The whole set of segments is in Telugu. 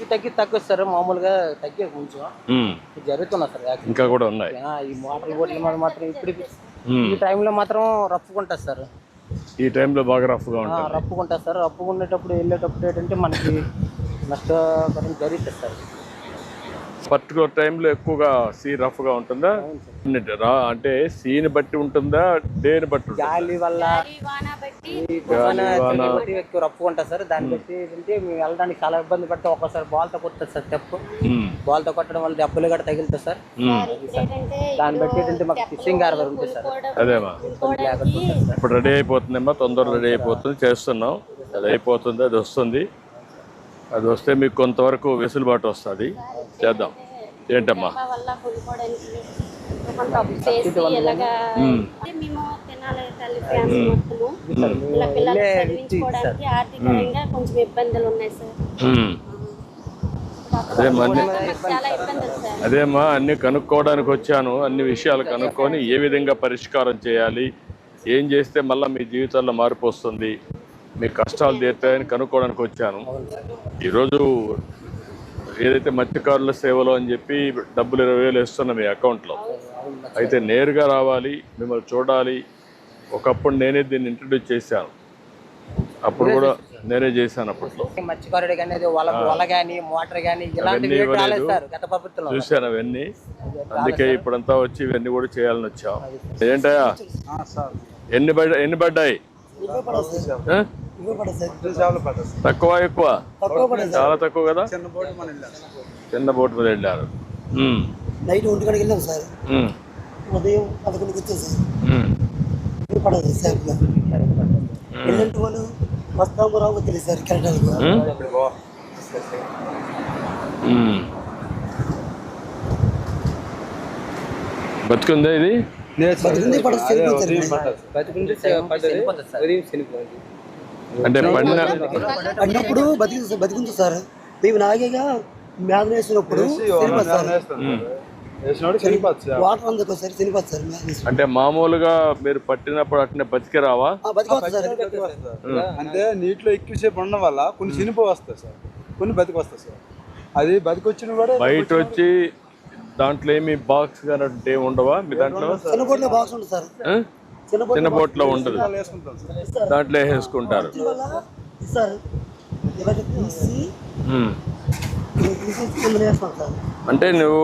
కొంచెం తగ్గి తగ్గదు సార్ మామూలుగా తగ్గే కొంచెం. జరుగుతున్నా సార్. ఇంకా కూడా ఉన్నాయి ఈ మోటార్ బోట్ల మీద మాత్రం ఇప్పుడు. ఈ టైంలో మాత్రం రప్పుకుంటారు సార్ ఈ టైంలో బాగా రఫ్గా ఉంటుంది రప్పుకుంటారు సార్ రప్పుకునేటప్పుడు వెళ్ళేటప్పుడు ఏంటంటే మనకి నష్టపరం జరుగుతుంది సార్ పర్టికులర్ టైంలో ఎక్కువగా సీ రఫ్గా ఉంటుందా? రా అంటే సీని బట్టి ఉంటుందా? డేని బట్టి ఉంటుందా? గాలి వల్ల ఎక్కువ రప్పుకుంటారు సార్. దాన్ని బట్టి ఏంటంటే మేము వెళ్ళడానికి చాలా ఇబ్బంది పడితే ఒక్కోసారి బాల్తో కొడుతుంది సార్ తెప్పు. బాల్తో కొట్టడం వల్ల దెబ్బలు కూడా తగులుతాయి సార్. దాన్ని బట్టి ఏంటంటే మాకు ఫిషింగ్ హార్బర్ ఉంటుంది సార్. అదేమా ఇప్పుడు రెడీ అయిపోతుందమ్మా తొందరగా రెడీ అయిపోతుంది. చేస్తున్నాం. అది అయిపోతుంది అది వస్తుంది. అది వస్తే మీకు కొంతవరకు వెసులుబాటు వస్తుంది. చేద్దాం. ఏంటమ్మా? అదేమ్మా అన్ని కనుక్కోవడానికి వచ్చాను. అన్ని విషయాలు కనుక్కొని ఏ విధంగా పరిష్కారం చేయాలి ఏం చేస్తే మళ్ళీ మీ జీవితాల్లో మార్పు వస్తుంది మీ కష్టాలు తీరుతాయని కనుక్కోవడానికి వచ్చాను. ఈరోజు ఏదైతే మత్స్యకారుల సేవలో అని చెప్పి డబ్బులు ఇరవై వేలు వేస్తున్నా మీ అకౌంట్లో అయితే నేరుగా రావాలి మిమ్మల్ని చూడాలి. ఒకప్పుడు నేనే దీన్ని ఇంట్రడ్యూస్ చేశాను. అప్పుడు కూడా నేనే చేశాను అప్పట్లో. కానీ వల మోటార్ చూశాను అవన్నీ. అందుకే ఇప్పుడంతా వచ్చి ఇవన్నీ కూడా చేయాలని వచ్చాం. ఏంటయ్యా? ఎన్ని పడ్డా ఎన్ని పడ్డాయి? తక్కువ ఎక్కువ? చాలా తక్కువ కదా? చిన్న బోట్ మీద వెళ్ళారు. నైట్ ఒంటి గంటకి వెళ్ళాం సార్. ఉదయం పదకొండుకి వచ్చాం సార్. పడదు ఎల్లంటి వాళ్ళు వస్తాము రావు తెలియదు సార్ కెరటాలకు ఉమ్. బతుకుందా ఇది? బతికింది పడదు చనిపోతారు. బతికుంటే చనిపోతుంది అంటే పడిన అన్నప్పుడు బతికి బతికింది సార్. మేము నాగేగా మేదన వేసినప్పుడు చనిపోతుంది సార్. వాటర్ అందుకు సార్ చనిపోతుంది సార్ మేదన వేసి అంటే మామూలుగా మీరు పట్టినప్పుడు అట్నే బతికి రావా? అంటే నీటిలో ఎక్కువసేపు ఉండడం వల్ల కొన్ని చినిపో వస్తాయి సార్. కొన్ని బతికి వస్తాయి సార్. అది బతికొచ్చిన కూడా బయట వచ్చి దాంట్లో ఏమి బాక్స్ కానీ ఉండవా మీ దాంట్లో? బాక్స్ ఉంటుంది సార్? చిన్న బోట్ చిన్న బోట్లో సార్. దాంట్లో వేసుకుంటారు. అంటే నువ్వు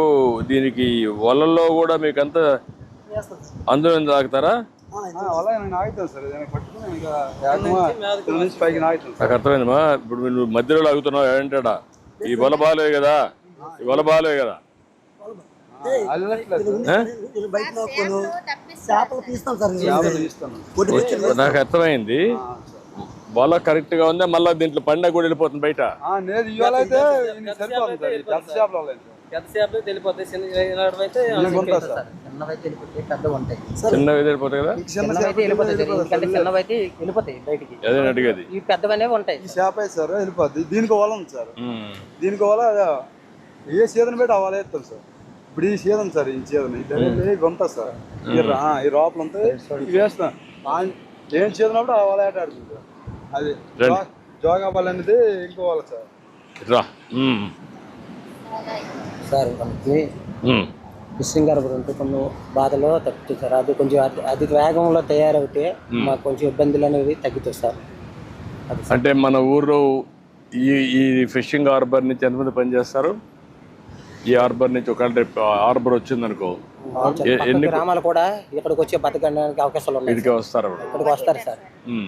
దీనికి వలల్లో కూడా మీకు అంతా అందులో తాగుతారా? నాకు అర్థమైందమ్మా ఇప్పుడు నువ్వు మధ్యలో లాగుతున్నావు ఏంటాడా? ఈ వల బాలే కదా. ఈ వల బాలే కదా. నాకు అర్థమైంది. వల కరెక్ట్గా ఉందా? మళ్ళీ దీంట్లో పండగ కూడా వెళ్ళిపోతుంది బయట. వెళ్ళిపోతాయి ఉంటాయి కదా? సార్. అదే అడిగేది. ఈ ఉంటాయి చేప వెళ్ళిపోద్ది. దీనికి వల ఉంది సార్. దీనికి వల ఏ సీజన్ పెట్టి అవ్వాలి సార్. ఇప్పుడు ఈ సీజన్ సార్ ఈ సీజన్ ఇవి ఉంటాయి సార్. ఈ ఈ రోపలు ఇవి వేస్తాం. ఆ, ఏం సీజన్ అప్పుడు అవ్వాలి ఆట ఆడుతుంది సార్. అది జో- జోగా బాల్ అనేది ఇంకో వాళ్ళ సార్. రా. సార్ మనకి ఉంటే కొన్ని బాధలో తగ్గుతుంది సార్. అది కొంచెం అతి- అధిక వేగంలో తయారవుతే మాకు కొంచెం ఇబ్బందులు అనేవి తగ్గుతాయి సార్. సార్. అంటే మన ఊర్లో ఈ ఈ ఫిషింగ్ హార్బర్ నుంచి ఎంతమంది పనిచేస్తారు? ఈ హార్బర్ నుంచి ఒకవేళ రేపు హార్బర్ వచ్చిందనుకో ఎన్ని గ్రామాలు కూడా ఇక్కడికి వచ్చి బతకడానికి అవకాశాలు ఉన్నాయి ఇదికే వస్తారు అప్పుడు. ఇక్కడికి వస్తారు సార్.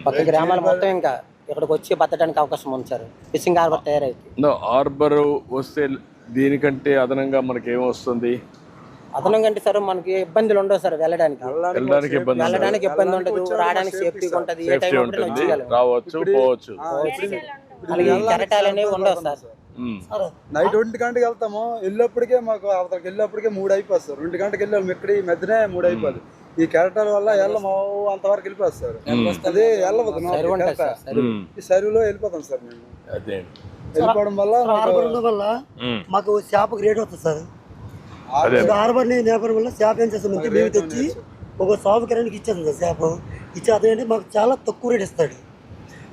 పక్క గ్రామాలు మొత్తం ఇంకా ఇక్కడికి వచ్చి బతకడానికి అవకాశం ఉంది సార్. ఫిషింగ్ హార్బర్ తయారైంది. నో, హార్బర్ వస్తే దీనికంటే అదనంగా మనకి ఏం వస్తుంది? అదనం కంటే సార్ మనకి ఇబ్బందులు ఉండవు సార్ వెళ్ళడానికి. వెళ్ళడానికి ఇబ్బంది ఉండదు. వెళ్ళడానికి ఇబ్బంది ఉండదు. రావడానికి సేఫ్టీ ఉంటుంది. ఏ సేఫ్టీ టైం ఉంటుంది. వచ్చేయగలం రావచ్చు పోవచ్చు. అలాగే కెరటాలు అనేవి ఉండవు సార్. నైట్ ఒంటి గంటకి వెళ్తాము. వెళ్ళేప్పటికే మాకు అవతలకి వెళ్ళేప్పటికే మూడు అయిపోతుంది సార్ రెండు గంటకి వెళ్ళాము. ఇక్కడ ఈ మధ్యనే మూడు అయిపోదు. ఈ కెరటాల వల్ల వెళ్ళము అంతవరకు వెళ్ళిపోతుంది సార్ అదే వెళ్ళవద్దు. ఈ సరువులో వెళ్ళిపోతాం సార్ మేము. అదే. వెళ్ళిపోవడం వల్ల వల్ల. మాకు చేపకు రేట్ వస్తుంది సార్. హార్బర్ నేపథ్యం వల్ల చేప ఏం చేస్తామంటే మేము తెచ్చి ఒక సాగు కిరానికి ఇచ్చేస్తాం సార్ చేప. ఇచ్చి అదేంటి మాకు చాలా తక్కువ రేట్ ఇస్తాడు.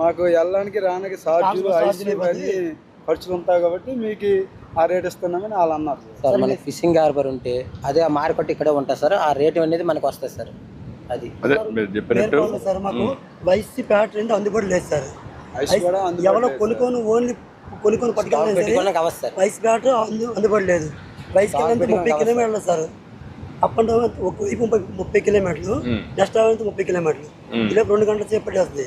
మాకు వెళ్ళడానికి రానికి ఇవన్నీ ఖర్చులు ఉంటాయి కాబట్టి మీకు ఆ రేట్ ఇస్తున్నామని వాళ్ళు అన్నారు. సార్. మనకి ఫిషింగ్ హార్బర్ ఉంటే అదే ఆ మార్కెట్ ఇక్కడే ఉంటుంది సార్ ఆ రేటు అనేది మనకు వస్తుంది సార్ అది. సార్ మాకు. వైసీ ప్యాట్ రెండు అందుబాటులో లేదు సార్. ఐస్ కూడా అందుబాటులో ఎవరో కొనుక్కొని ఓన్లీ కొనుక్కొని అవ్వదు సార్. వైస్ అందు అందుబాటు లేదు. వైస్ ముప్పై కిలోమీటర్లు సార్. అప్ అండ్ డౌన్ ఒక వైపు ముప్పై ముప్పై కిలోమీటర్లు. నెక్స్ట్ అవైపు ముప్పై కిలోమీటర్లు. ఇలా రెండు గంటల సేపు పట్టేస్తుంది.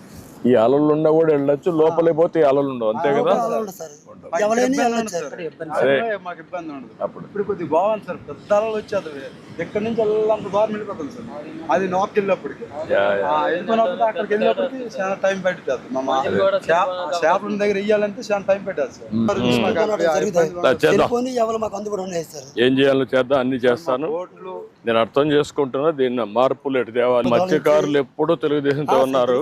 ఈ అలలు ఉన్నా కూడా వెళ్ళొచ్చు లోపలికి పోతే ఈ అలలు ఉండవు అంతే కదా? అదే మాకు ఇబ్బంది ఉండదు అప్పుడు. ఇప్పుడు కొద్దిగా బాగుంది సార్. పెద్ద అలలు వచ్చేది ఎక్కడి నుంచి వెళ్ళాలంత దూరం వెళ్ళిపోతుంది సార్. అది నోకి వెళ్ళినప్పటికి వెళ్ళిపోయినప్పుడు అక్కడికి వెళ్ళినప్పటికి చాలా టైం పట్టుతుంది మా చేపల దగ్గర ఇయ్యాలంటే చాలా టైం పెట్టాలి సార్. ఏం చేయాలో చేద్దాం అన్ని చేస్తాను. నేను అర్థం చేసుకుంటున్నా దీన్ని మార్పులు ఎటు తేవాలి మత్స్యకారులు ఎప్పుడూ తెలుగుదేశంతో ఉన్నారు.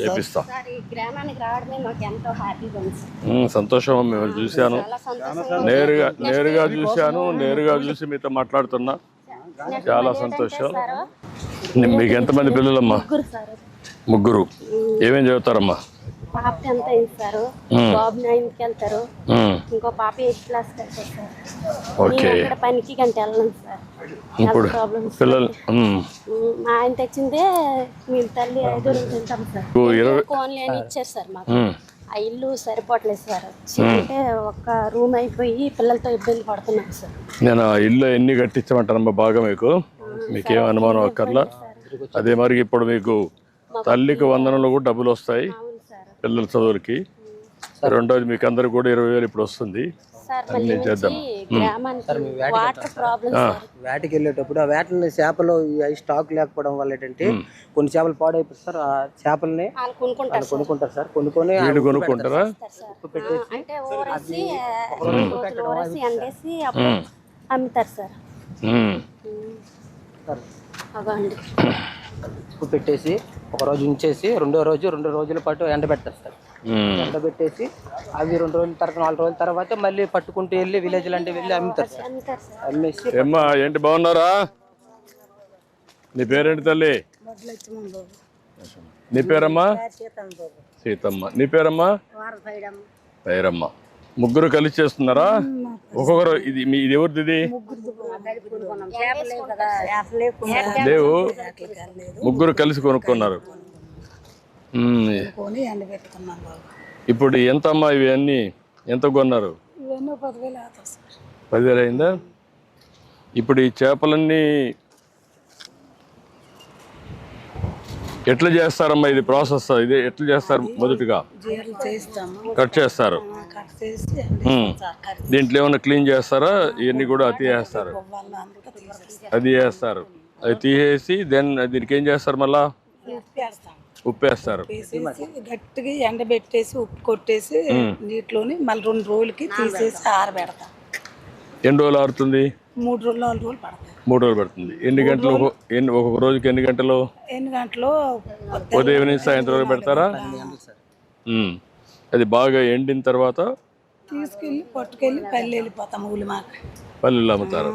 చేపిస్తాం. గ్రామానికి రావడమే మాకు ఎంతో హ్యాపీగా ఉంది సార్ ఉమ్, సంతోషం మిమ్మల్ని చూశాను. నేరుగా నేరుగా చూశాను నేరుగా చూసి మీతో మాట్లాడుతున్నా. చాలా సంతోషం. మీకు ఎంతమంది పిల్లలమ్మా? ముగ్గురు సార్. ముగ్గురు. ఏమేం చదువుతారమ్మా? పాప టెన్త్ అయింది సార్ బాబు నైన్కి వెళ్తారు. ఉమ్, ఇంకో పాప ఎయిత్ క్లాస్కి వెళ్తారు సార్. ఓకే. నేను అక్కడ పనికి గంట వెళ్ళను సార్. ఇప్పుడు పిల్లలు మా ఆయన తెచ్చిందే మీ తల్లి ఐదుగురు తింటాం సార్. కోన్లీ అని ఇచ్చారు సార్ మాకు? ఆ ఇల్లు సరిపోవట్లేదు సార్. అంటే ఒక్క రూమ్ అయిపోయి పిల్లలతో ఇబ్బంది పడుతున్నాం సార్. నేను ఆ ఇల్లు ఎన్ని కట్టించమంటానమ్మా బాగా మీకు? మీకేం అనుమానం అక్కర్లా? అదే మరి ఇప్పుడు మీకు తల్లికి వందనంలో కూడా డబ్బులు వస్తాయి. పిల్లల చదువులకి. రెండోది మీకు అందరికి కూడా ఇరవై వేలు ఇప్పుడు వస్తుంది. సార్ మళ్ళీ చేద్దాం. వేటకి వెళ్ళేటప్పుడు ఆ వేటని చేపలు ఈ స్టాక్ లేకపోవడం వల్ల ఏంటంటే కొన్ని చేపలు పాడైపోతాయి సార్ ఆ చేపల్ని కొనుక్కుంటారు సార్. కొనుక్కుంటారు సార్. కొనుక్కొని కొనుక్కుంటారా? అమ్ముతారు సార్ ఉప్పు పెట్టేసి ఒక రోజు ఉంచేసి రెండో రోజు రెండు రోజుల పాటు ఉమ్. ఎండబెట్టేసి అవి రెండు రోజుల తర్వాత నాలుగు రోజుల తర్వాత మళ్ళీ పట్టుకుంటూ వెళ్ళి విలేజ్ లాంటి వెళ్ళి అమ్ముతారు సార్. అమ్మేసి ఏమ్మా ఏంటి బాగున్నారా? నీ పేరేంటి తల్లి? నీ పేరమ్మా? సీతమ్మ నీ పేరమ్మా? పేరమ్మ ముగ్గురు కలిసి చేస్తున్నారా? ఒక్కొక్కరు ఇది మీ ఇది ఎవరిది ఇది? లేవు. ముగ్గురు కలిసి కొనుక్కున్నారు. ఇప్పుడు ఎంత అమ్మా ఇవి అన్ని ఎంత కొన్నారు? ఇవన్నీ పదివేలు అయిందా? ఇప్పుడు ఈ చేపలన్నీ ఎట్లా చేస్తారమ్మా ఇది ప్రాసెస్? ఇది ఎట్లా చేస్తారు మొదటిగా? కట్ చేస్తారు. దీంట్లో ఏమైనా క్లీన్ చేస్తారా? ఇవన్నీ కూడా అతి వేస్తారు అది వేస్తారు అది తీసేసి దెన్ దీనికి ఏం చేస్తారు మళ్ళా? ఉప్పు వేస్తారు గట్టిగా ఎండబెట్టేసి ఉప్పు కొట్టేసి నీటిలోని మళ్ళీ రెండు రోజులకి తీసేసి ఆరబెడతాం. ఎన్ని రోజులు ఆరుతుంది? మూడు రోజులు నాలుగు రోజులు పడతాయి. మూడు రోజులు పడుతుంది. ఎన్ని గంటలు ఎన్ని ఒక్కొక్క రోజుకి ఎన్ని గంటలు? ఎన్ని గంటలు? ఉదయం నుంచి సాయంత్రం పెడతారా. అది బాగా ఎండిన తర్వాత తీసుకెళ్ళి పట్టుకెళ్ళి పల్లె వెళ్ళిపోతాం ఊలి మాకు. పల్లెల్లో అమ్ముతారు.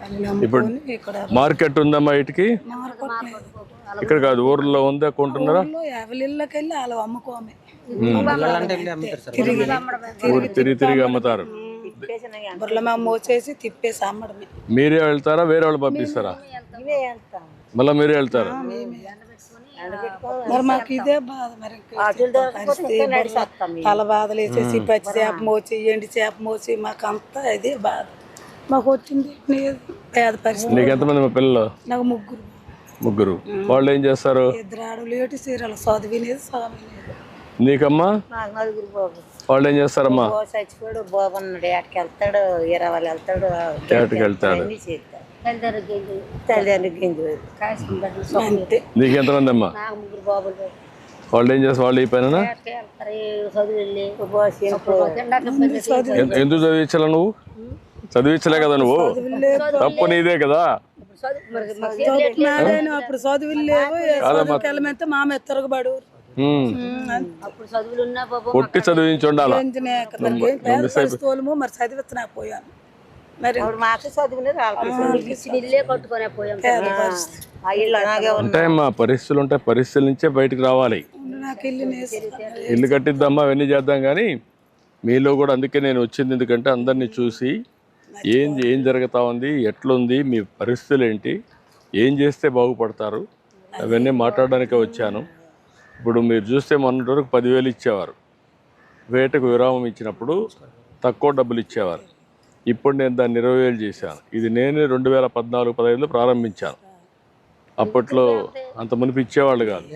పల్లెలు అమ్ముకొని ఇక్కడ మార్కెట్ ఉందమ్మా లేదు. ఇక్కడ కాదు ఊర్లో ఉందా కొంటున్నారా? ఊళ్ళో ఎవరి ఇళ్ళకి వెళ్ళి వాళ్ళు అమ్ముకోమే అమ్ముతారు ఊరు తిరిగి తిరిగి అమ్ముతారు. బుర్రమ మోసేసి తిప్పేసి అమ్మడమే. మీరే వెళ్తారా వేరే వాళ్ళు పంపిస్తారా? మళ్ళీ మీరే వెళ్తారు? మరి మాకు ఇదే బాధ మరి తల బాధలు వేసేసి పచ్చి చేప మోచి ఎండి చేప మోచి మాకు అంతా ఇదే బాధ. మాకు వచ్చింది పేద పరిస్థితి. నీకు ఎంతమంది మా పిల్లలు? నాకు ముగ్గురు. ముగ్గురు. వాళ్ళు ఏం చేస్తారు? ఇద్దరు ఆడలు ఏటి సీరియల్ చదివినేది చదివినేది నీకమ్మా? వాళ్ళు ఏం చేస్తారమ్మా? చచ్చిపోయాడు బాబు అన్నాడు ఏటకి వెళ్తాడు ఇరవై వెళ్తాడు ఏటకి వెళ్తాడు అంతే. నీకు ఎంతమంది అమ్మా? నాకు ముగ్గురు బాబులు. వాళ్ళు ఏం చేస్తారు? వాళ్ళు ఈ పైన ఎక్కడికి వెళ్తారు ఏ చదువు వెళ్ళి. చదువు ఎందుకు చదివించాలా నువ్వు? చదివించలే కదా నువ్వు? తప్పు నీదే కదా? అప్పుడు చదువులు లేవు. మామ బాబు కొట్టి చదివించి ఉండాలా మరి వాళ్ళము మరి మాకు చదువునే ఇల్లే కట్టుకొని పోయాం ఉంది ఉంటాయమ్మా పరిస్థితులు ఉంటాయి పరిస్థితుల నుంచే బయటికి రావాలి. ఇల్లు కట్టిద్దామా అవన్నీ చేద్దాం కానీ మీలో కూడా అందుకే నేను వచ్చింది. ఎందుకంటే అందరినీ చూసి ఏం ఏం జరుగుతా ఉంది ఎట్లుంది మీ పరిస్థితులు ఏంటి ఏం చేస్తే బాగుపడతారు అవన్నీ మాట్లాడడానికే వచ్చాను. ఇప్పుడు మీరు చూస్తే మొన్నటి వరకు పదివేలు ఇచ్చేవారు. వేటకు విరామం ఇచ్చినప్పుడు తక్కువ డబ్బులు ఇచ్చేవారు. ఇప్పుడు నేను దాన్ని ఇరవై వేలు చేశాను. ఇది నేను రెండు వేల పద్నాలుగు పదహైదులో ప్రారంభించాను. అప్పట్లో అంత మునిపి ఇచ్చేవాళ్ళు కాదు.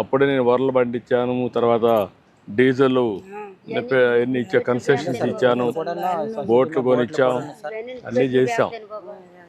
అప్పుడే నేను వరలు పండించాను తర్వాత డీజిల్ ఎన్ని ఇచ్చా కన్సెషన్స్ ఇచ్చాను బోట్లు కొనిచ్చాం అన్నీ చేసాం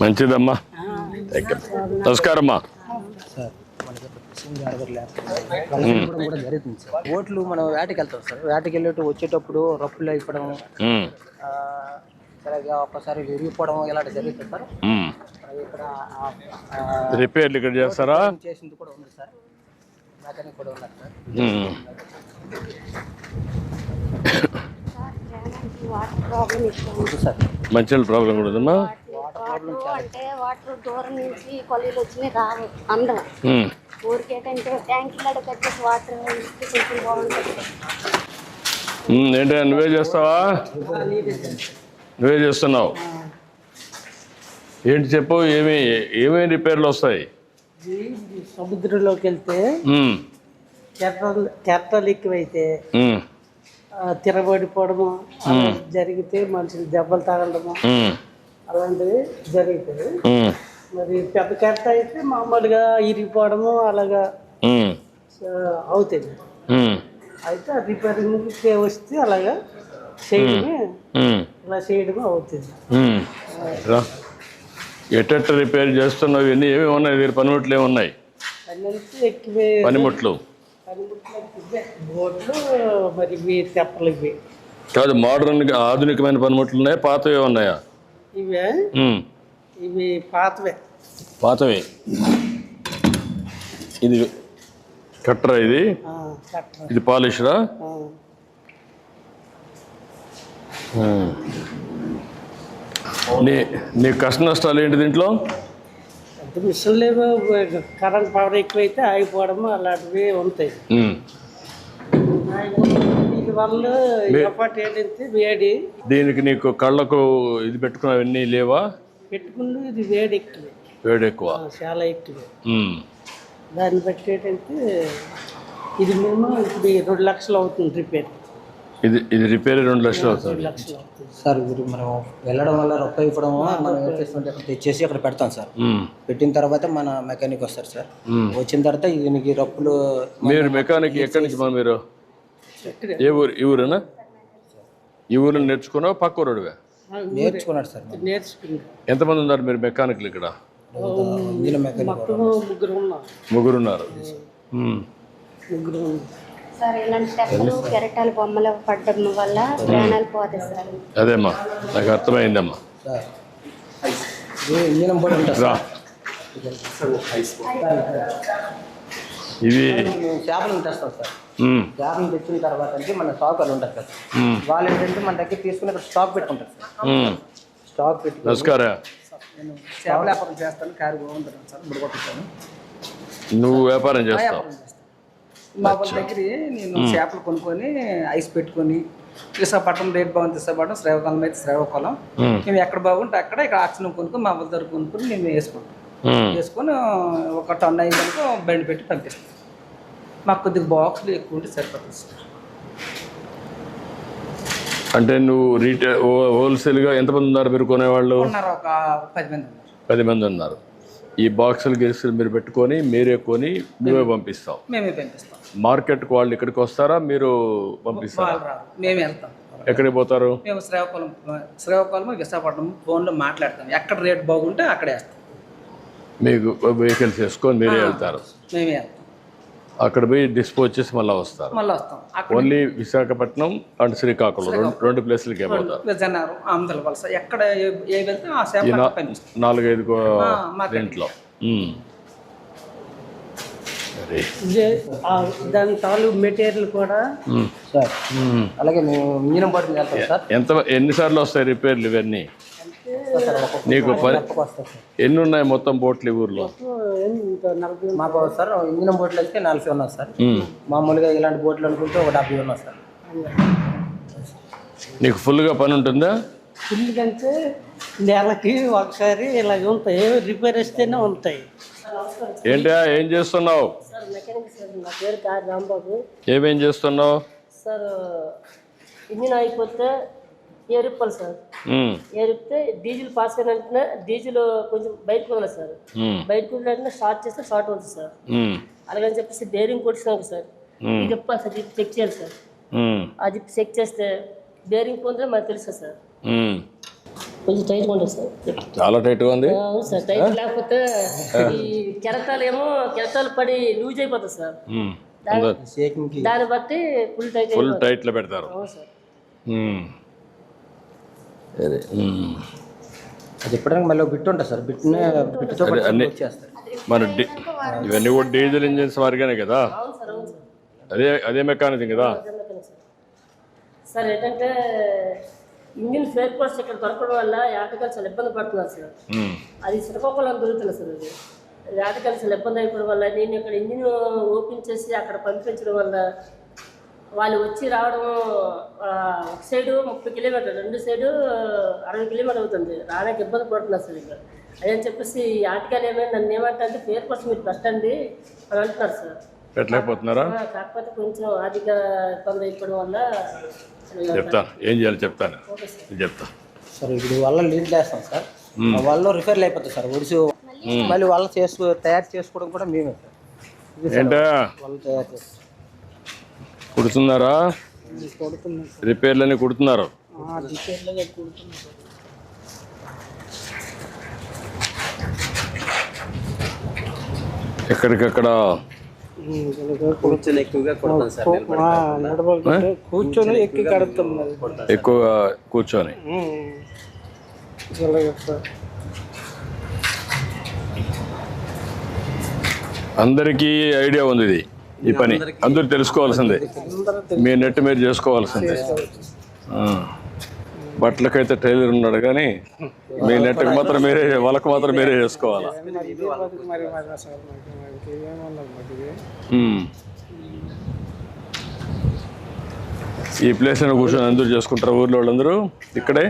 మంచిదమ్మా. థ్యాంక్ యూ నమస్కారం అమ్మా సార్ మనకి ఇక్కడ ఫిషింగ్ హార్బర్ లేకపోవడం కూడా జరుగుతుంది సార్. ఓట్లు మనం వేటకి వెళ్తాం సార్. వేటకి వెళ్ళేటప్పుడు వచ్చేటప్పుడు రప్పులు అయిపోవడం సరిగ్గా ఒక్కసారి విరిగిపోవడం ఇలాంటి జరుగుతుంది సార్. ఇక్కడ రిపేర్లు ఇక్కడ చేస్తారా? చేసింది కూడా ఉంది సార్. మెకానిక్ కూడా ఉన్నారు సార్. మంచి ప్రాబ్లం కూడా ఉందమ్మా. వాటర్ అంటే వాటర్ దూరం నుంచి కొలీలు వచ్చినాయి రావు అందం ఉమ్. ఊరికేటంటే ట్యాంకీలో కట్టేసి వాటర్ కొంచెం బాగుంటుంది. ఏంటి నువ్వే చేస్తావా? నువ్వే చేస్తున్నావు. ఏంటి చెప్పు ఏమి ఏమేమి రిపేర్లు వస్తాయి? సముద్రంలోకి వెళ్తే కెరటాలు కెరటాలు ఎక్కువైతే అలా జరిగితే మనుషులు దెబ్బలు తగలడము అలాంటివి జరుగుతాయి ఉమ్, మరి పెద్ద కెరట అయితే మామూలుగా ఇరిగిపోవడము అలాగా అవుతుంది. అయితే రిపేరింగ్కి వస్తే అలాగా చేయడమే ఇలా చేయడమే అవుతుంది. ఎట్టెట్ట రిపేర్ చేస్తున్నావు? ఇవన్నీ ఏమి ఉన్నాయి? దగ్గర పనిముట్లు ఏమి ఉన్నాయి? పనిముట్లు. బోట్లు మరి తెప్పలు ఇవి. కాదు మోడర్న్ ఆధునికమైన పనిముట్లు ఉన్నాయా? పాతవి ఉన్నాయా? ఇవే. ఇవి పాతవే. పాతవి. ఇది కట్టరా ఇది. ఇది పాలిష్రా. నీ నీ కష్ట నష్టాలు ఏంటి దీంట్లో? అంటే మిషన్లు ఏవో కరెంట్ పవర్ ఎక్కువైతే ఆగిపోవడము అలాంటివి ఉంటాయి ఉమ్. వీటి వల్ల ఎప్పటి ఏంటంటే వేడి దీనికి నీకు కళ్ళకు ఇది పెట్టుకున్నవన్నీ లేవా? పెట్టుకుంటూ ఇది వేడి ఎక్కువ. వేడి ఎక్కువ. చాలా ఎక్కువ. దాన్ని బట్టి ఏంటంటే ఇది మేము ఇప్పుడు రెండు లక్షలు అవుతుంది రిపేర్. ఇది ఇది రిపేర్ రెండు లక్షలు అవుతుంది. రెండు లక్షలు అవుతుంది. సార్ ఇప్పుడు మనం వెళ్ళడం వల్ల రొక్క ఇవ్వడం మనం తెచ్చేసి అక్కడ పెడతాం సార్. పెట్టిన తర్వాత మన మెకానిక్ వస్తారు సార్. వచ్చిన తర్వాత దీనికి రొప్పులు మీరు మెకానిక్ ఎక్కడి నుంచి మీరు? ఏ ఊరు? ఈ ఊరేనా? ఈ ఊరిలో నేర్చుకున్నావు? పక్క ఊరుడివే? నేర్చుకున్నాడు సార్ ఎంతమంది ఉన్నారు మీరు మెకానిక్లు ఇక్కడ? మెకానిక్ ఉన్నాం ముగ్గురున్నారు. ఉమ్. ముగ్గురు ఉన్నాం సార్ ఇలాంటి తెప్పలు కెరటాలు బొమ్మలు పడడం వల్ల ప్రాణాలు పోతాయి సార్. అదేమ్మా నాకు అర్థమైందమ్మా. ఇంజిన్ రా. ఇవి చేపలను తెస్తాం సార్. చేపలను తెచ్చిన తర్వాత అంటే మన స్టాకర్లు ఉంటారు కదా ఉమ్, వాళ్ళు ఏంటంటే మన దగ్గర తీసుకుని ఇక్కడ స్టాక్ పెట్టుకుంటారు సార్. స్టాక్ పెట్టుకుని నమస్కారం. నేను చేపల వ్యాపారం చేస్తాను కారు బాగుంటాను సార్ బుడగొట్టుతాను నువ్వు వ్యాపారం చేస్తావు? మా వాళ్ళ దగ్గర నేను చేపలు కొనుక్కొని ఐస్ పెట్టుకొని విశాఖపట్నం రేట్ బాగుంది విశాఖపట్నం శ్రీకాకుళం అయితే శ్రీకాకుళం. మేము ఎక్కడ బాగుంటే అక్కడ ఇక్కడ ఆక్సిజన్ కొనుక్కొని మా వాళ్ళ దగ్గర కొనుక్కొని మేము వేసుకుంటాం. ఉమ్, వేసుకొని ఒక టన్ అయిందనుకో బండి పెట్టి పంపిస్తాం మాకు కొద్దిగా బాక్సులు ఎక్కువ ఉంటే సరిపోతుంది సార్. అంటే నువ్వు రీటైల్ హోల్సేల్గా ఎంతమంది ఉన్నారు మీరు కొనేవాళ్ళు? ఉన్నారు ఒక పది మంది ఉన్నారు. పది మంది ఉన్నారు. ఈ బాక్సులు గిరిసులు మీరు పెట్టుకొని మీరే కొని నువ్వే పంపిస్తావు మేమే పంపిస్తాం. మార్కెట్కి వాళ్ళు ఇక్కడికి వస్తారా? మీరు పంపిస్తారా? వాళ్ళు రారు. మేమే వెళ్తాం. ఎక్కడికి పోతారు? మేము శ్రీకాకుళం శ్రీకాకుళం విశాఖపట్నం ఫోన్లో మాట్లాడతాం. ఎక్కడ రేట్ బాగుంటే అక్కడే వేస్తాం. మీకు వెహికల్స్ వేసుకొని మీరే వెళ్తారు. అక్కడ పోయి డిస్పోజ్ చేసి మళ్ళీ వస్తారు. మళ్ళీ వస్తాం. అక్కడ ఓన్లీ విశాఖపట్నం అండ్ శ్రీకాకుళం రెండు రెండు ప్లేసులకే పోతారు విజయనగరం ఆంధ్ర వలస. ఎక్కడ ఏ- వెళ్తే ఆ నాలుగైదు దాని తాలూ మెటీరియల్ కూడా. సార్. అలాగే మేము ఇంజిన్ సార్. ఎంత ఎన్నిసార్లు వస్తాయి రిపేర్లు ఇవన్నీ? నీకు పని సార్ ఎన్ని ఉన్నాయి మొత్తం బోట్లు ఈ ఊర్లో? మాకు సార్ ఇంజిన్ బోట్లు అయితే నలభై ఉన్నాయి సార్. మామూలుగా ఇలాంటి బోట్లు అనుకుంటే ఒక డెబ్బై ఉన్నాయి సార్. నీకు ఫుల్గా పని ఉంటుందా? ఎందుకంటే నెలకి ఒకసారి ఇలాగ ఉంటాయి. రిపేర్ వస్తేనే ఉంటాయి. ఏంటా ఏం చేస్తున్నావు? సార్ సార్ ఏమేం చేస్తున్నావు? సార్ ఇంజిన్ అయిపోతే ఏరిప్పాలి సార్. ఉమ్. ఏరిపితే డీజిల్ పాస్ అయిన వెంటనే డీజిల్ కొంచెం బయటకు వదలదు సార్. బయటకు వదిలిన వెంటనే స్టార్ట్ చేస్తే స్టార్ట్ అవుతుంది సార్. అలాగని చెప్పేసి బేరింగ్ కొట్టినాక సార్. చెప్పాలి సార్ చెక్ చేయాలి సార్. జిప్ చెక్ చేస్తే బేరింగ్ పొందితే మనకు తెలుసు సార్. కొంచెం టైట్గా ఉంటుంది సార్. చాలా టైట్గా ఉంది. అవును సార్ టైట్ లేకపోతే ఈ కెరటాలు ఏమో కెరటాలు పడి లూజ్ అయిపోతుంది సార్. దాన్ని బట్టి ఫుల్ టైట్ ఫుల్ టైట్లో పెడతారు. అవును సార్. ఉమ్. అది చెప్పడానికి మళ్ళీ ఒక బిట్ ఉంటుంది సార్. బిట్ని బిట్తో అదే అన్ని మన డి- ఇవన్నీ కూడా డీజిల్ ఇంజిన్స్ వారిగానే కదా? అదే అదే మెకానిజం కదా? సార్ సార్ ఏంటంటే ఇంజిన్ స్పేర్ పార్ట్స్ ఇక్కడ దొరకడం వల్ల ఆటగాళ్ళు చాలా ఇబ్బంది పడుతున్నారు సార్. ఉమ్. అది శ్రీకాకుళం దొరుకుతుంది సార్ అది. ఆటగాళ్ళు చాలా ఇబ్బంది అయిపోవడం వల్ల నేను ఇక్కడ ఇంజిన్ ఓపెన్ చేసి అక్కడ పంపించడం వల్ల వాళ్ళు వచ్చి రావడం ఒక సైడు ముప్పై కిలోమీటర్ రెండు సైడు అరవై కిలోమీటర్ అవుతుంది. రావడానికి ఇబ్బంది పడుతున్నారు సార్ ఇక్కడ అదని చెప్పేసి ఈ ఆటగాళ్ళు ఏమైనా నన్ను ఏమంటారంటే పేరు కోసం మీరు పెట్టండి అని అంటున్నారు సార్. పెట్టలేకపోతున్నారా? కాకపోతే కొంచెం ఆర్థిక ఇబ్బంది అయిపోవడం వల్ల చెప్తాను ఏం చేయాలి చెప్తాను. Okay sir. నేను చెప్తా. సార్ ఇప్పుడు వల్ల లీడ్ వేస్తాం సార్. ఆ వల్ల రిపేర్లు అయిపోతుంది సార్. ఒడిసి మళ్ళీ వల్ల చేసుకో తయారు చేసుకోవడం కూడా మేమే సార్. ఏంటా? వల్ల తయారు చేస్తాం. కుడుతున్నారా? రిపేర్లని కుడుతున్నారు. ఎక్కడికక్కడ? కూర్చొని ఎక్కువగా కొడతాం సార్ కూర్చొని ఎక్కి ఎక్కువగా కూర్చొని. అందరికీ ఐడియా ఉంది ఇది. ఈ పని. అందరూ తెలుసుకోవాల్సిందే. మీ నెట్ మీరు చేసుకోవాల్సిందే. బట్టలకైతే టైలర్ ఉన్నాడు కానీ మీ నెట్కి మాత్రం మీరే వాళ్ళకు మాత్రం మీరే చేసుకోవాలా? ఈ ప్లేస్లో కూర్చొని అందరూ చేసుకుంటారు? ఊర్లో వాళ్ళందరూ? ఇక్కడే?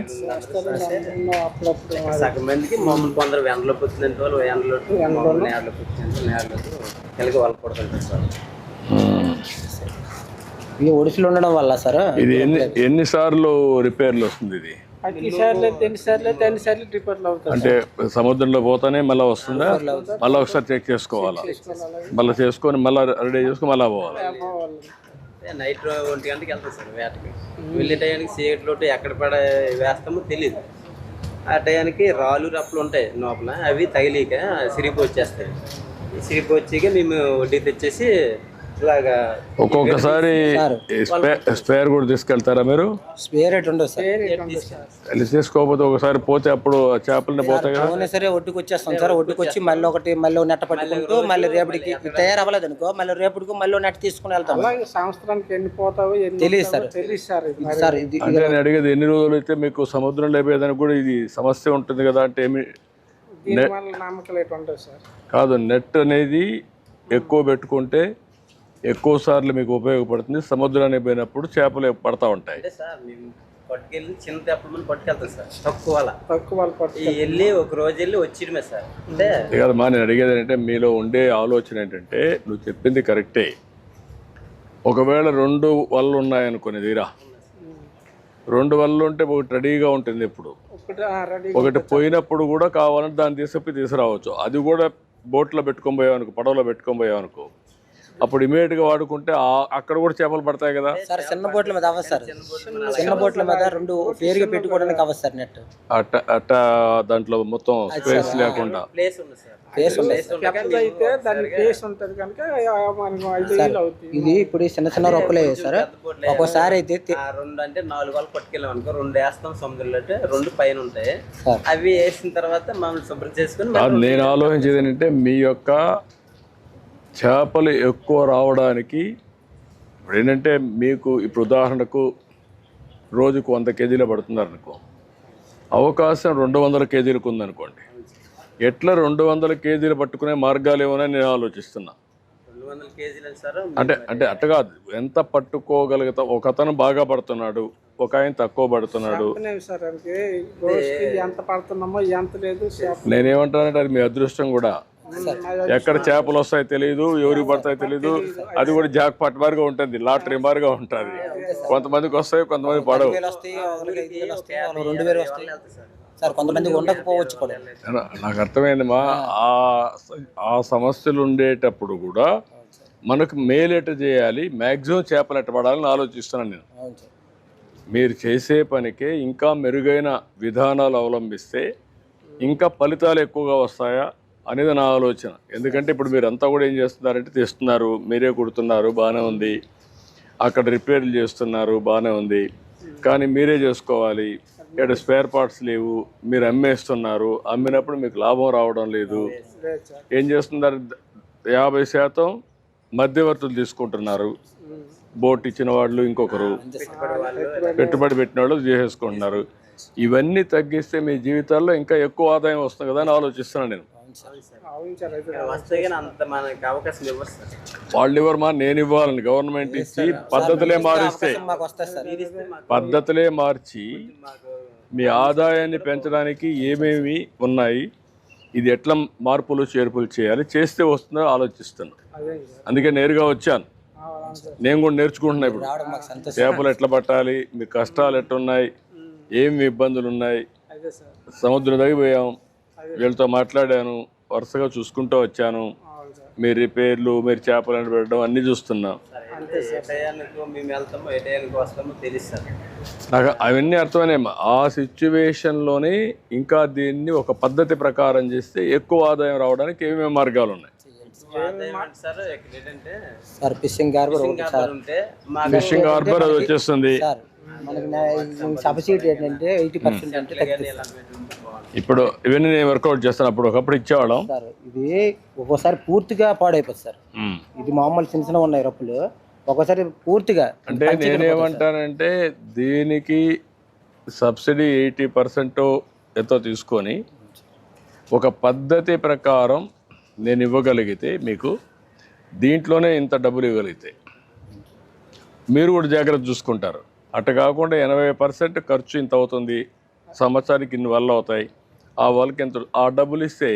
సగం మందికి మామూలు కొందరు ఎండలో పుట్టినంత వాళ్ళు ఎండలో నేడలో పుట్టినంత నేడలో కలిగి వాళ్ళు కొడుతుంటారు ఒడిసిలో ఉండడం వల్ల సార్? ఇది ఎన్ని ఎన్నిసార్లు రిపేర్లు వస్తుంది ఇది? అంటే సముద్రంలో పోతానే మళ్ళీ వస్తుందా? మళ్ళీ ఒకసారి చెక్ చేసుకోవాలా? మళ్ళీ చేసుకొని మళ్ళీ రెడీ చేసుకొని మళ్ళీ పోవాలి? నైట్ ఒంటి గంటకి వెళ్తాం సార్ వేటకి. వెళ్ళే టయానికి చీకట్లో ఎక్కడ పడ వేస్తామో తెలియదు ఆ టయానికి రాళ్ళు రప్పలు ఉంటాయి లోపల అవి తగిలిక సిరిపి వచ్చేస్తాయి ఈ సిరిపి వచ్చాక మేము వడ్డీ తెచ్చేసి ఒక్కొక్కసారి స్పే- స్పేర్ కూడా తీసుకెళ్తారా మీరు? స్పేర్ రేట్ ఉండదు సార్. వెళ్ళి తీసుకోకపోతే ఒకసారి పోతే అప్పుడు ఆ చేపలని పోతాయి కదా? సరే ఒడ్డుకు వచ్చేస్తాం సార్. ఒడ్డుకు వచ్చి మళ్ళీ ఒకటి మళ్ళీ నెట్ట పట్టుకుంటూ మళ్ళీ రేపటికి తయారవ్వలేదు అనుకో మళ్ళీ రేపటికి మళ్ళీ నెట్ తీసుకుని వెళ్తాం. సంవత్సరానికి ఎన్ని పోతావో తెలియదు సార్. తెలియదు సార్ ఇది. సార్ ఇది అంటే నేను అడిగేది ఎన్ని రోజులు అయితే మీకు సముద్రం లేపేదానికి కూడా ఇది సమస్య ఉంటుంది కదా అంటే ఏమి? ఎటు కాదు నెట్ అనేది ఎక్కువ పెట్టుకుంటే ఎక్కువ సార్లు మీకు ఉపయోగపడుతుంది. సముద్రానికి పోయినప్పుడు చేపలు పడతా ఉంటాయి. పట్టుకెళ్ళి చిన్న తెప్పల మంది పట్టుకెళ్తాం సార్. తక్కువ తక్కువ వాళ్ళు ఒక రోజు వెళ్ళి వచ్చిడమే సార్. అంటే కాదమ్మా నేను అడిగేది ఏంటంటే మీలో ఉండే ఆలోచన ఏంటంటే నువ్వు చెప్పింది కరెక్టే. ఒకవేళ రెండు వల్లు ఉన్నాయనుకుని తీరా రెండు వల్లు ఉంటే ఒకటి రెడీగా ఉంటుంది ఇప్పుడు ఒకటి రెడీ ఒకటి పోయినప్పుడు కూడా కావాలంటే దాన్ని తీసుకుపోయి తీసుకురావచ్చు. అది కూడా బోట్లో పెట్టుకొని పోయావనుకో పడవలో పెట్టుకొని పోయావనుకో. అప్పుడు ఇమీడియట్గా వాడుకుంటే అక్కడ కూడా చేపలు పడతాయి కదా? సార్ చిన్న బోట్ల మీద అవ్వదు సార్. చిన్న బోట్ల మీద రెండు పేరుగా పెట్టుకోవడానికి అవ్వదు సార్ నెట్. అట్ట అట్ట దాంట్లో మొత్తం స్పేస్ లేకుండా. ప్లేస్ ఉంది సార్. ప్లేస్ ఉంది. అయితే దాని ఫేస్ ఉంటుంది కనుక ఆ, మనకు ఐదు వేలు అవుతుంది. ఇది ఇప్పుడు చిన్న చిన్న రొక్కలే సార్. ఒక్కోసారి అయితే రెండు అంటే నాలుగు వాళ్ళు పట్టుకెళ్ళాం అనుకో రెండు వేస్తాం సముద్రంలో అంటే రెండు పైన ఉంటాయి. అవి వేసిన తర్వాత మమ్మల్ని శుభ్రం చేసుకుని నేను ఆలోచించేది ఏంటంటే మీ యొక్క చేపలు ఎక్కువ రావడానికి ఇప్పుడు ఏంటంటే మీకు ఇప్పుడు ఉదాహరణకు రోజుకు వంద కేజీలు పడుతున్నారు అనుకో. అవకాశం రెండు వందల కేజీలకు ఉందనుకోండి. ఎట్లా రెండు వందల కేజీలు పట్టుకునే మార్గాలు ఏమోనని నేను ఆలోచిస్తున్నా. అంటే అంటే అట్ట కాదు. ఎంత పట్టుకోగలుగుతా ఒక అతను బాగా పడుతున్నాడు ఒక ఆయన తక్కువ పడుతున్నాడు. నేనేమంటానంటే అది మీ అదృష్టం కూడా. ఎక్కడ చేపలు వస్తాయో తెలియదు ఎవరికి పడతాయో తెలియదు అది కూడా జాక్ పాట్ మారిగా ఉంటుంది లాటరీ మారిగా ఉంటుంది. కొంతమందికి వస్తాయి కొంతమంది పడవు నాకు అర్థమైందమ్మా ఆ ఆ సమస్యలు ఉండేటప్పుడు కూడా మనకు మేలేట చేయాలి మ్యాక్సిమం చేపలు ఎట్ట పడాలని ఆలోచిస్తున్నాను నేను. మీరు చేసే పనికే ఇంకా మెరుగైన విధానాలు అవలంబిస్తే ఇంకా ఫలితాలు ఎక్కువగా వస్తాయా? అనేది నా ఆలోచన. ఎందుకంటే ఇప్పుడు మీరు అంతా కూడా ఏం చేస్తున్నారంటే తెస్తున్నారు మీరే కుడుతున్నారు బాగానే ఉంది. అక్కడ రిపేర్లు చేస్తున్నారు బాగానే ఉంది. కానీ మీరే చేసుకోవాలి. ఇక్కడ స్పేర్ పార్ట్స్ లేవు మీరు అమ్మేస్తున్నారు. అమ్మినప్పుడు మీకు లాభం రావడం లేదు. ఏం చేస్తున్నారు? యాభై శాతం మధ్యవర్తులు తీసుకుంటున్నారు. బోట్ ఇచ్చిన వాళ్ళు ఇంకొకరు. పెట్టుబడి పెట్టిన వాళ్ళు చేసేసుకుంటున్నారు. ఇవన్నీ తగ్గిస్తే మీ జీవితాల్లో ఇంకా ఎక్కువ ఆదాయం వస్తుంది కదా అని ఆలోచిస్తున్నాను నేను. వాళ్ళు ఇవ్వరు మా నేను ఇవ్వాలని గవర్నమెంట్ ఇచ్చి పద్ధతులే మారిస్తే పద్ధతులే మార్చి మీ ఆదాయాన్ని పెంచడానికి ఏమేమి ఉన్నాయి ఇది ఎట్లా మార్పులు చేర్పులు చేయాలి చేస్తే వస్తుందో ఆలోచిస్తాను అందుకే నేరుగా వచ్చాను. నేను కూడా నేర్చుకుంటున్నా ఇప్పుడు. చేపలు ఎట్లా పట్టాలి మీ కష్టాలు ఎట్లున్నాయి ఏమి ఇబ్బందులు ఉన్నాయి సముద్రం దగ్గర వీళ్ళతో మాట్లాడాను వరుసగా చూసుకుంటూ వచ్చాను. మీ రిపేర్లు మీరు చేపలను పెట్టడం అన్నీ చూస్తున్నా. నాకు అవన్నీ అర్థమైనాయమ్మా ఆ సిచ్యువేషన్లోనే ఇంకా దీన్ని ఒక పద్ధతి ప్రకారం చేస్తే ఎక్కువ ఆదాయం రావడానికి ఏమేమి మార్గాలు ఉన్నాయి? సార్ ఫిషింగ్ హార్బర్ ఫిషింగ్ అది వచ్చేస్తుంది. సార్ మనకి సబ్సిడీ ఏంటంటే ఎయిటీ పర్సెంట్ అంటే ఇప్పుడు ఇవన్నీ నేను వర్కౌట్ చేస్తాను. అప్పుడు ఒకప్పుడు ఇచ్చేవాళ్ళం. సార్ ఇది ఒక్కోసారి పూర్తిగా పాడైపోతుంది సార్. ఇది మామూలు చిన్న చిన్న ఉన్నాయి రప్పులు. ఒక్కోసారి పూర్తిగా అంటే నేనేమంటానంటే దీనికి సబ్సిడీ ఎయిటీ పర్సెంట్ ఎంతో తీసుకొని ఒక పద్ధతి ప్రకారం నేను ఇవ్వగలిగితే మీకు దీంట్లోనే ఇంత డబ్బులు ఇవ్వగలిగితే మీరు కూడా జాగ్రత్త చూసుకుంటారు. అటు కాకుండా ఎనభై పర్సెంట్ ఖర్చు ఇంత అవుతుంది. సంవత్సరానికి ఇన్ని వల్ల అవుతాయి. ఆ వాళ్ళకి ఎంత ఆ డబ్బులు ఇస్తే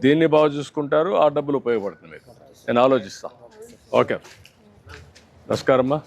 దీన్ని బాగా చూసుకుంటారు ఆ డబ్బులు ఉపయోగపడుతుంది మీకు నేను ఆలోచిస్తాను ఓకే. నమస్కారమ్మా.